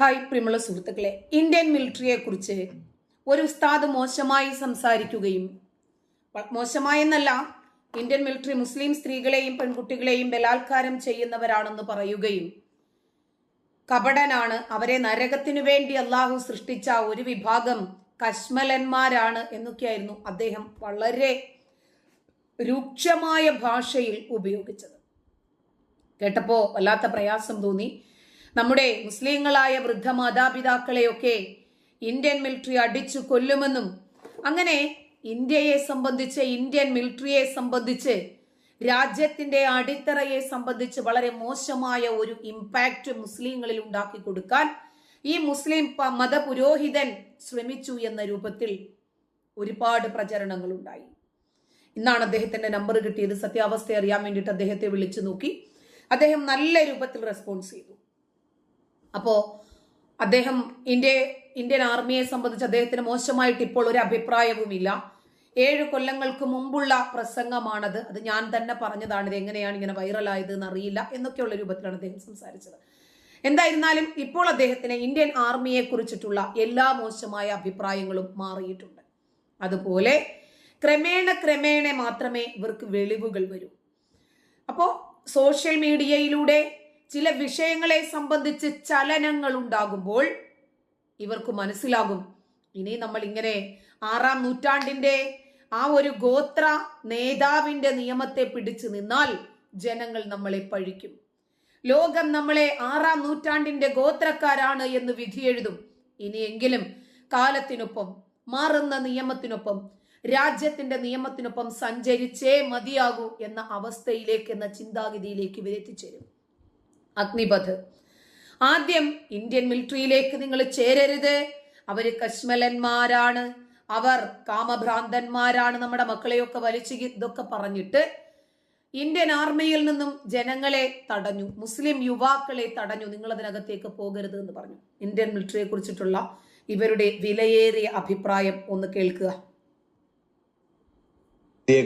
Hi പ്രിയമുള്ള സുഹൃത്തുക്കളെ Indian മിലിറ്ററിയെ കുറിച്ച് ഒരു ഉസ്താദ് മോശമായി സംസാരിക്കുകയും മോശമായെന്നല്ല ഇന്ത്യൻ മിലിറ്ററി മുസ്ലിം സ്ത്രീകളെയും പെൺകുട്ടികളെയും ബലാത്കാരം ചെയ്യുന്നവരാണെന്ന് പറയുകയും കപടനാണ് അവരെ നരകത്തിനു വേണ്ടി അള്ളാഹു സൃഷ്ടിച്ച ഒരു വിഭാഗം കശ്മലന്മാരാണ് എന്നൊക്കെയായിരുന്നു അദ്ദേഹം വളരെ രൂക്ഷമായ ഭാഷയിൽ ഉപയോഗിച്ചത്. കേട്ടപ്പോ വല്ലാത്ത പ്രയാസം തോന്നി. നമ്മുടെ മുസ്ലിങ്ങളായ വൃദ്ധ മാതാപിതാക്കളെയൊക്കെ ഇന്ത്യൻ മിലിറ്ററി അടിച്ചു കൊല്ലുമെന്നും അങ്ങനെ ഇന്ത്യയെ സംബന്ധിച്ച് ഇന്ത്യൻ മിലിറ്ററിയെ സംബന്ധിച്ച് രാജ്യത്തിന്റെ അടിത്തറയെ സംബന്ധിച്ച് വളരെ മോശമായ ഒരു ഇമ്പാക്റ്റ് മുസ്ലിങ്ങളിൽ ഉണ്ടാക്കി കൊടുക്കാൻ ഈ മുസ്ലിം മതപുരോഹിതൻ ശ്രമിച്ചു എന്ന രൂപത്തിൽ ഒരുപാട് പ്രചരണങ്ങൾ ഉണ്ടായി ഇന്നാണ് അദ്ദേഹത്തിന്റെ നമ്പർ കിട്ടിയത്. സത്യാവസ്ഥ അറിയാൻ വേണ്ടിയിട്ട് അദ്ദേഹത്തെ വിളിച്ചു നോക്കി. അദ്ദേഹം നല്ല രൂപത്തിൽ റെസ്പോൺസ് ചെയ്തു. അപ്പോ അദ്ദേഹം ഇന്ത്യ ഇന്ത്യൻ ആർമിയെ സംബന്ധിച്ച് അദ്ദേഹത്തിന് മോശമായിട്ട് ഇപ്പോൾ ഒരു അഭിപ്രായവുമില്ല. ഏഴ് കൊല്ലങ്ങൾക്ക് മുമ്പുള്ള പ്രസംഗമാണത്. അത് ഞാൻ തന്നെ പറഞ്ഞതാണ് ഇത് എങ്ങനെയാണ് ഇങ്ങനെ വൈറലായത് എന്ന് അറിയില്ല എന്നൊക്കെയുള്ള രൂപത്തിലാണ് അദ്ദേഹം സംസാരിച്ചത്. എന്തായിരുന്നാലും ഇപ്പോൾ അദ്ദേഹത്തിന് ഇന്ത്യൻ ആർമിയെ കുറിച്ചിട്ടുള്ള എല്ലാ മോശമായ അഭിപ്രായങ്ങളും മാറിയിട്ടുണ്ട്. അതുപോലെ ക്രമേണ ക്രമേണ മാത്രമേ ഇവർക്ക് വെളിവുകൾ വരൂ. അപ്പോൾ സോഷ്യൽ മീഡിയയിലൂടെ ചില വിഷയങ്ങളെ സംബന്ധിച്ച് ചലനങ്ങൾ ഉണ്ടാകുമ്പോൾ ഇവർക്ക് മനസ്സിലാകും. ഇനി നമ്മൾ ഇങ്ങനെ ആറാം നൂറ്റാണ്ടിന്റെ ആ ഒരു ഗോത്ര നേതാവിന്റെ നിയമത്തെ പിടിച്ചു നിന്നാൽ ജനങ്ങൾ നമ്മളെ പഴിക്കും. ലോകം നമ്മളെ ആറാം നൂറ്റാണ്ടിന്റെ ഗോത്രക്കാരാണ് എന്ന് വിധിയെഴുതും ഇനിയെങ്കിലും കാലത്തിനൊപ്പം മാറുന്ന നിയമത്തിനൊപ്പം രാജ്യത്തിന്റെ നിയമത്തിനൊപ്പം സഞ്ചരിച്ചേ മതിയാകൂ എന്ന അവസ്ഥയിലേക്ക് എന്ന ചിന്താഗതിയിലേക്ക് ഇവർ എത്തിച്ചേരും അഗ്നിപഥ്. ആദ്യം ഇന്ത്യൻ മിലിറ്ററിയിലേക്ക് നിങ്ങൾ ചേരരുത്. അവർ കശ്മലന്മാരാണ്. അവർ കാമഭ്രാന്തന്മാരാണ് നമ്മുടെ മക്കളെയൊക്കെ വലിച്ചു ഇതൊക്കെ പറഞ്ഞിട്ട് ഇന്ത്യൻ ആർമിയിൽ നിന്നും ജനങ്ങളെ തടഞ്ഞു. മുസ്ലിം യുവാക്കളെ തടഞ്ഞു. നിങ്ങൾ അതിനകത്തേക്ക് പോകരുത് എന്ന് പറഞ്ഞു. ഇന്ത്യൻ മിലിറ്ററിയെ കുറിച്ചിട്ടുള്ള ഇവരുടെ വിലയേറിയ അഭിപ്രായം ഒന്ന് കേൾക്കുക.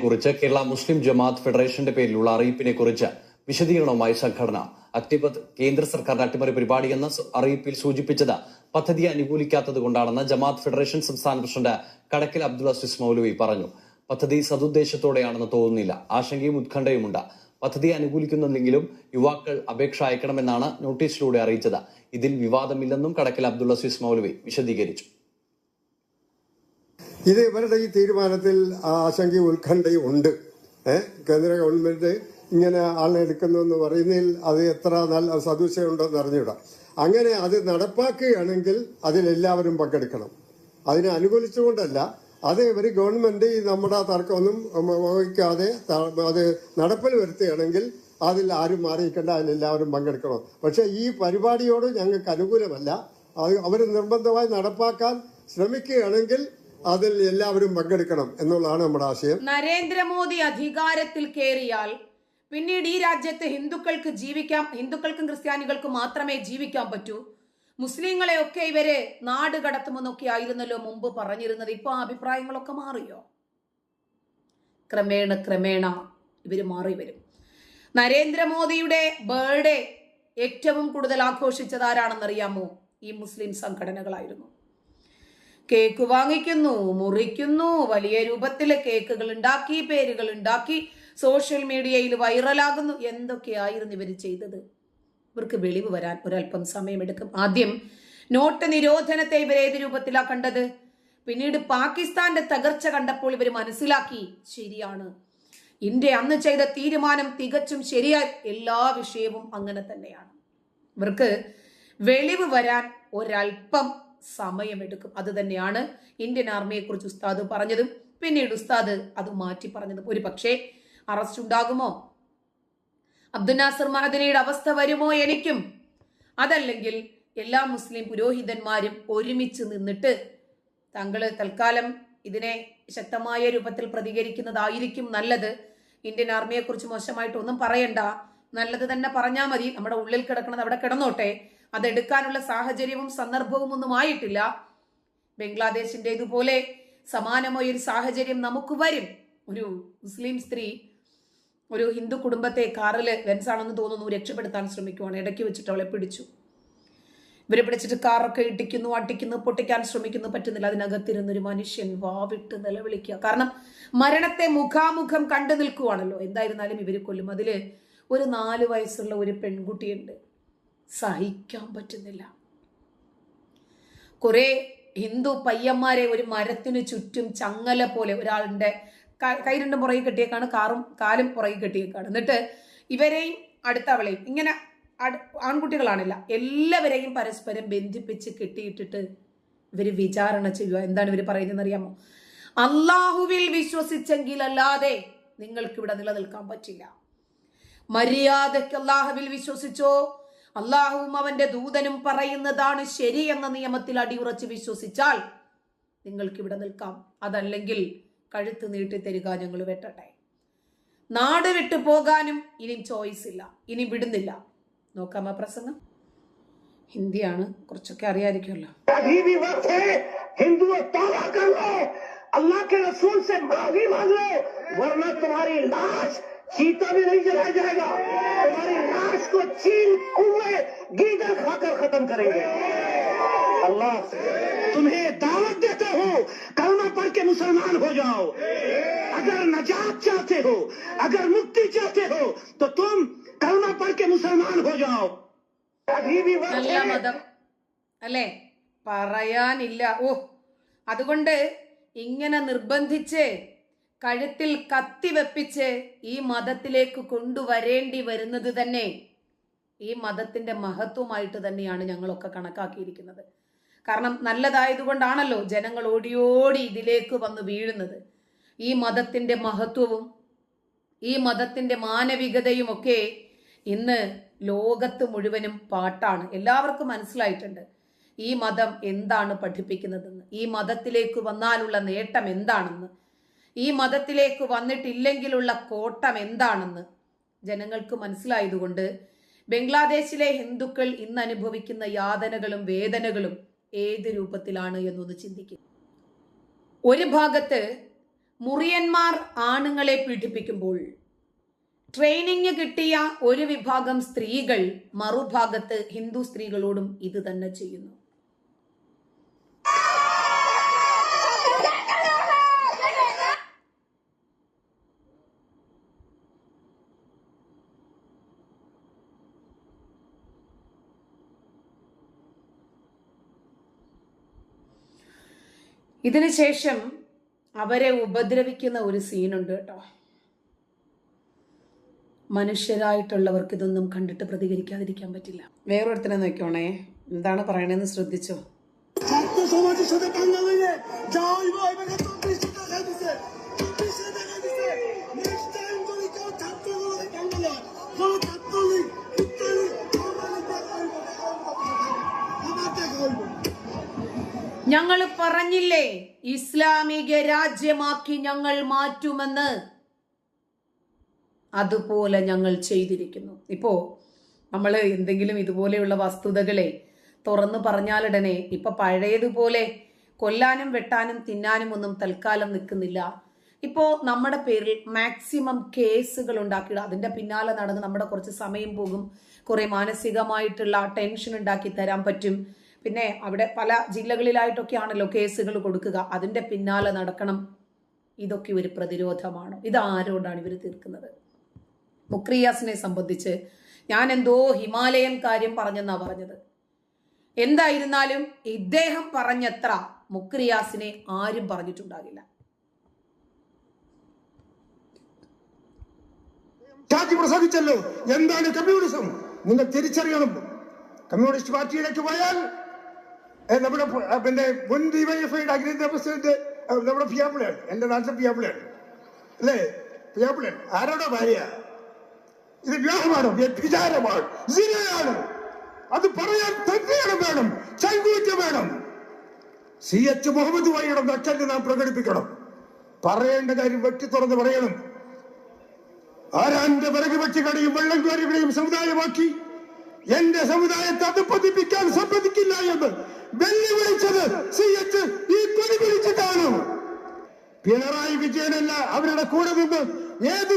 കുറിച്ച് കേരള മുസ്ലിം ജമാഅത്ത് ഫെഡറേഷന്റെ പേരിലുള്ള അറിയിപ്പിനെ കുറിച്ച് വിശദീകരണവുമായി സംഘടന അഗ്നിപത് കേന്ദ്ര സർക്കാരിന്റെ അട്ടിമറി പരിപാടി എന്ന അറിയിപ്പിൽ സൂചിപ്പിച്ചത് പദ്ധതി അനുകൂലിക്കാത്തത് കൊണ്ടാണെന്ന് ജമാഅത്ത് ഫെഡറേഷൻ സംസ്ഥാന പ്രസിഡന്റ് കടക്കൽ അബ്ദുൾ അസീസ് മൗലവി പറഞ്ഞു. പദ്ധതി സതുദ്ദേശത്തോടെയാണെന്ന് തോന്നുന്നില്ല. ആശങ്കയും ഉത്കണ്ഠയുമുണ്ട്. പദ്ധതി അനുകൂലിക്കുന്നില്ലെങ്കിലും യുവാക്കൾ അപേക്ഷ അയക്കണമെന്നാണ് നോട്ടീസിലൂടെ അറിയിച്ചത്. ഇതിൽ വിവാദമില്ലെന്നും കടക്കൽ അബ്ദുൾ അസീസ് മൗലവി വിശദീകരിച്ചു. ഇത് ഇവരുടെ ഈ തീരുമാനത്തിൽ ആശങ്കയും ഉത്കണ്ഠയും ഉണ്ട്. കേന്ദ്ര ഗവൺമെന്റ് ഇങ്ങനെ ആളെ എടുക്കുന്നു എന്ന് പറയുന്നതിൽ അത് എത്ര നല്ല സദുശയുണ്ടെന്ന് അറിഞ്ഞുവിടാം അങ്ങനെ അത് നടപ്പാക്കുകയാണെങ്കിൽ അതിലെല്ലാവരും പങ്കെടുക്കണം. അതിനെ അനുകൂലിച്ചുകൊണ്ടല്ല അത് ഇവർ ഗവൺമെന്റ് ഈ നമ്മുടെ തർക്കമൊന്നും വഹിക്കാതെ അത് നടപ്പിൽ വരുത്തുകയാണെങ്കിൽ അതിൽ ആരും മാറിയിക്കേണ്ട അതിലെല്ലാവരും പങ്കെടുക്കണം. പക്ഷേ ഈ പരിപാടിയോട് ഞങ്ങൾക്ക് അനുകൂലമല്ല. അത് അവർ നിർബന്ധമായി നടപ്പാക്കാൻ ശ്രമിക്കുകയാണെങ്കിൽ അതിൽ എല്ലാവരും പങ്കെടുക്കണം എന്നുള്ളതാണ് നമ്മുടെ ആശയം. നരേന്ദ്രമോദി അധികാരത്തിൽ കയറിയാൽ പിന്നീട് ഈ രാജ്യത്ത് ഹിന്ദുക്കൾക്ക് ജീവിക്കാം ഹിന്ദുക്കൾക്കും ക്രിസ്ത്യാനികൾക്കും മാത്രമേ ജീവിക്കാൻ പറ്റൂ. മുസ്ലിങ്ങളെ ഒക്കെ ഇവർ നാട് കടത്തുമെന്നൊക്കെ ആയിരുന്നല്ലോ മുമ്പ് പറഞ്ഞിരുന്നത്. ഇപ്പൊ ആ അഭിപ്രായങ്ങളൊക്കെ മാറിയോ? ക്രമേണ ക്രമേണ ഇവർ മാറി വരും. നരേന്ദ്രമോദിയുടെ ബേർഡേ ഏറ്റവും കൂടുതൽ ആഘോഷിച്ചത് ആരാണെന്നറിയാമോ? ഈ മുസ്ലിം സംഘടനകളായിരുന്നു. കേക്ക് വാങ്ങിക്കുന്നു മുറിക്കുന്നു വലിയ രൂപത്തിൽ കേക്കുകൾ ഉണ്ടാക്കി പേരുകൾ ഉണ്ടാക്കി സോഷ്യൽ മീഡിയയിൽ വൈറലാകുന്നു. എന്തൊക്കെയായിരുന്നു ഇവർ ചെയ്തത്? ഇവർക്ക് വെളിവ് വരാൻ ഒരല്പം സമയമെടുക്കും. ആദ്യം നോട്ട് നിരോധനത്തെ ഇവർ ഏത് രൂപത്തിലാണ് കണ്ടത്? പിന്നീട് പാകിസ്ഥാന്റെ തകർച്ച കണ്ടപ്പോൾ ഇവർ മനസ്സിലാക്കി ശരിയാണ്. ഇന്ത്യ അന്ന് ചെയ്ത തീരുമാനം തികച്ചും ശരിയായി. എല്ലാ വിഷയവും അങ്ങനെ തന്നെയാണ്. ഇവർക്ക് വെളിവ് വരാൻ ഒരല്പം സമയമെടുക്കും. അത് തന്നെയാണ് ഇന്ത്യൻ ആർമിയെക്കുറിച്ച് ഉസ്താദ് പറഞ്ഞതും. പിന്നീട് ഉസ്താദ് അത് മാറ്റി പറഞ്ഞതും. ഒരു പക്ഷേ അറസ്റ്റ് ഉണ്ടാകുമോ? അബ്ദുൽ നാസർ മഹദിനിയുടെ അവസ്ഥ വരുമോ എനിക്കും? അതല്ലെങ്കിൽ എല്ലാ മുസ്ലിം പുരോഹിതന്മാരും ഒരുമിച്ച് നിന്നിട്ട് താങ്കൾ തൽക്കാലം ഇതിനെ ശക്തമായ രൂപത്തിൽ പ്രതികരിക്കുന്നതായിരിക്കും നല്ലത്. ഇന്ത്യൻ ആർമിയെക്കുറിച്ച് മോശമായിട്ട് ഒന്നും പറയണ്ട. നല്ലത് തന്നെ പറഞ്ഞാൽ മതി. നമ്മുടെ ഉള്ളിൽ കിടക്കുന്നത് അവിടെ കിടന്നോട്ടെ. അതെടുക്കാനുള്ള സാഹചര്യവും സന്ദർഭവും ഒന്നും ആയിട്ടില്ല. ബംഗ്ലാദേശിന്റെ ഇതുപോലെ സമാനമായ ഒരു സാഹചര്യം നമുക്ക് വരും. ഒരു മുസ്ലിം സ്ത്രീ ഒരു ഹിന്ദു കുടുംബത്തെ കാറിൽ വെൻസാണെന്ന് തോന്നുന്നു രക്ഷപ്പെടുത്താൻ ശ്രമിക്കുവാണ്. ഇടയ്ക്ക് വെച്ചിട്ട് അവളെ പിടിച്ചു. ഇവരെ പിടിച്ചിട്ട് കാറൊക്കെ ഇട്ടിക്കുന്നു അട്ടിക്കുന്നു പൊട്ടിക്കാൻ ശ്രമിക്കുന്നു പറ്റുന്നില്ല. അതിനകത്തിരുന്നൊരു മനുഷ്യൻ വാവിട്ട് നിലവിളിക്കുക. കാരണം മരണത്തെ മുഖാമുഖം കണ്ടു നിൽക്കുവാണല്ലോ. എന്തായിരുന്നാലും ഇവർ കൊല്ലും. അതിൽ ഒരു നാല് വയസ്സുള്ള ഒരു പെൺകുട്ടിയുണ്ട്. സഹിക്കാൻ പറ്റുന്നില്ല. കുറേ ഹിന്ദു പയ്യന്മാരെ ഒരു മരത്തിനു ചുറ്റും ചങ്ങല പോലെ ഒരാളുടെ ക- രണ്ടും പുറകെ കെട്ടിയേക്കാണ് കാറും കാലും പുറകെ കെട്ടിയേക്കാണ്. എന്നിട്ട് ഇവരെയും അടുത്തവളെയും ഇങ്ങനെ ആൺകുട്ടികളാണില്ല എല്ലാവരെയും പരസ്പരം ബന്ധിപ്പിച്ച് കെട്ടിയിട്ടിട്ട് ഇവർ വിചാരണ ചെയ്യുക. എന്താണ് ഇവർ പറയുന്നതെന്ന് അറിയാമോ അള്ളാഹുവിൽ വിശ്വസിച്ചെങ്കിൽ അല്ലാതെ നിങ്ങൾക്കിവിടെ നിലനിൽക്കാൻ പറ്റില്ല. മര്യാദയ്ക്ക് അള്ളാഹുവിൽ വിശ്വസിച്ചോ? അള്ളാഹുവും അവന്റെ ദൂതനും പറയുന്നതാണ് ശരി എന്ന നിയമത്തിൽ അടിയുറച്ച് വിശ്വസിച്ചാൽ നിങ്ങൾക്കിവിടെ നിൽക്കാം. അതല്ലെങ്കിൽ കഴുത്ത് നീട്ടി തരിക ഞങ്ങൾ വെട്ടട്ടെ നാട് വിട്ടു പോകാനും ഇനിയും ചോയ്സ് ഇല്ല ഇനി വിടുന്നില്ല നോക്കാം ആ പ്രസംഗം ഹിന്ദിയാണ് കുറച്ചൊക്കെ അറിയാമായിരിക്കുമല്ലോ अभी भी वक्त है हिंदुओं तौबा कर लो अल्लाह के रसूल से माफी मांग लो वरना तुम्हारी लाश चीता भी नहीं जलाया जाएगा तुम्हारी लाश को चील कुएं गीदड़ खाकर खत्म करेंगे अल्लाह तुम्हें मुसलमान हो जाओ अगर नजात चाहते हो अगर मुक्ति चाहते हो तो तुम कलमा पढ़ के मुसलमान हो जाओ अभी भी वक्त നല്ല है മതം അല്ലേ പറയാനില്ല ഓ അതുകൊണ്ട് ഇങ്ങനെ നിർബന്ധിച്ച് കഴുത്തിൽ കത്തി വെപ്പിച്ച് ഈ മതത്തിലേക്ക് കൊണ്ടുവരേണ്ടി വരുന്നത് തന്നെ ഈ മതത്തിന്റെ മഹത്വമായിട്ട് തന്നെയാണ് ഞങ്ങളൊക്കെ കണക്കാക്കിയിരിക്കുന്നത് കാരണം നല്ലതായതുകൊണ്ടാണല്ലോ ജനങ്ങൾ ഓടിയോടി ഇതിലേക്ക് വന്ന് വീഴുന്നത്. ഈ മതത്തിന്റെ മഹത്വവും ഈ മതത്തിന്റെ മാനവികതയും ഒക്കെ ഇന്ന് ലോകത്ത് മുഴുവനും പാട്ടാണ്. എല്ലാവർക്കും മനസ്സിലായിട്ടുണ്ട് ഈ മതം എന്താണ് പഠിപ്പിക്കുന്നതെന്ന്. ഈ മതത്തിലേക്ക് വന്നാലുള്ള നേട്ടം എന്താണെന്ന്. ഈ മതത്തിലേക്ക് വന്നിട്ടില്ലെങ്കിലുള്ള കോട്ടം എന്താണെന്ന് ജനങ്ങൾക്ക് മനസ്സിലായതുകൊണ്ട് ബംഗ്ലാദേശിലെ ഹിന്ദുക്കൾ ഇന്ന് അനുഭവിക്കുന്ന യാതനകളും വേദനകളും ഏത് രൂപത്തിലാണ് എന്നൊന്ന് ചിന്തിക്കും. ഒരു ഭാഗത്ത് മുറിയന്മാർ ആണുങ്ങളെ പീഡിപ്പിക്കുമ്പോൾ ട്രെയിനിങ് കിട്ടിയ ഒരു വിഭാഗം സ്ത്രീകൾ മറുഭാഗത്ത് ഹിന്ദു സ്ത്രീകളോടും ഇത് തന്നെ ചെയ്യുന്നു. ഇതിനുശേഷം അവരെ ഉപദ്രവിക്കുന്ന ഒരു സീനുണ്ട് കേട്ടോ മനുഷ്യരായിട്ടുള്ളവർക്ക് ഇതൊന്നും കണ്ടിട്ട് പ്രതികരിക്കാതിരിക്കാൻ പറ്റില്ല വേറൊരുത്തനെ നോക്കിയോണേ എന്താണ് പറയണതെന്ന് ശ്രദ്ധിച്ചോ ছাত্র ഞങ്ങൾ പറഞ്ഞില്ലേ ഇസ്ലാമിക രാജ്യമാക്കി ഞങ്ങൾ മാറ്റുമെന്ന്? അതുപോലെ ഞങ്ങൾ ചെയ്തിരിക്കുന്നു. ഇപ്പോ നമ്മൾ എന്തെങ്കിലും ഇതുപോലെയുള്ള വസ്തുതകളെ തുറന്നു പറഞ്ഞാലുടനെ ഇപ്പൊ പഴയതുപോലെ കൊല്ലാനും വെട്ടാനും തിന്നാനും ഒന്നും തൽക്കാലം നിൽക്കുന്നില്ല. ഇപ്പോ നമ്മുടെ പേരിൽ മാക്സിമം കേസുകൾ ഉണ്ടാക്കിയിടുക അതിന്റെ പിന്നാലെ നടന്ന് നമ്മുടെ കുറച്ച് സമയം പോകും. കുറേ മാനസികമായിട്ടുള്ള ടെൻഷൻ ഉണ്ടാക്കി തരാൻ പറ്റും. പിന്നെ അവിടെ പല ജില്ലകളിലായിട്ടൊക്കെയാണല്ലോ കേസുകൾ കൊടുക്കുക. അതിന്റെ പിന്നാലെ നടക്കണം. ഇതൊക്കെ ഒരു പ്രതിരോധമാണ്. ഇത് ആരോടാണ് ഇവർ തീർക്കുന്നത്? മുക്രിയാസിനെ സംബന്ധിച്ച് ഞാൻ എന്തോ ഹിമാലയൻ കാര്യം പറഞ്ഞെന്നാ പറഞ്ഞത്. എന്തായിരുന്നാലും ഇദ്ദേഹം പറഞ്ഞത്ര മുക്രിയാസിനെ ആരും പറഞ്ഞിട്ടുണ്ടാകില്ല. പ്രസംഗിച്ചല്ലോ. എന്താണ് കമ്മ്യൂണിസം? നിങ്ങൾ തിരിച്ചറിയണം. കമ്മ്യൂണിസ്റ്റ് പാർട്ടിയിലേക്ക് പോയാൽ നമ്മുടെ പിന്നെ മുൻ ഡിവൈഎഫ്ഐയുടെ അഖിലേന്ത്യാ പ്രസിഡന്റ് നമ്മുടെ പിയാപ്പിളയാണ്. എന്റെ നാട്ടിലെ പിയാപ്പിളയാണ്. അല്ലേ? പിയാപ്പിളയാണ്. ആരോടെ ഭാര്യ? ഇത് വിവാഹമാണ്? വ്യഭിചാരമാണ് അത് പറയാൻ തന്നെയാണ് വേണം. ചൈതന്യം വേണം. സി എച്ച് മുഹമ്മദ് വായിയുടെ നട്ടൽ നാം പ്രകടിപ്പിക്കണം. പറയേണ്ട കാര്യം വെട്ടി തുറന്ന് പറയണം. ആരാന്റെ വിറക് കടയും വെള്ളം കോരുകയും സമുദായമാക്കി. എന്റെ സമുദായത്തെ അത് പതിപ്പിക്കാൻ സമ്മതിക്കില്ല എന്ന് വെല്ലുവിളിച്ചത് സി എച്ച് ഈ കൊടി പിടിച്ചിട്ടാണ് പിണറായി വിജയനല്ല അവരുടെ കൂടെ നിന്ന് ഏത്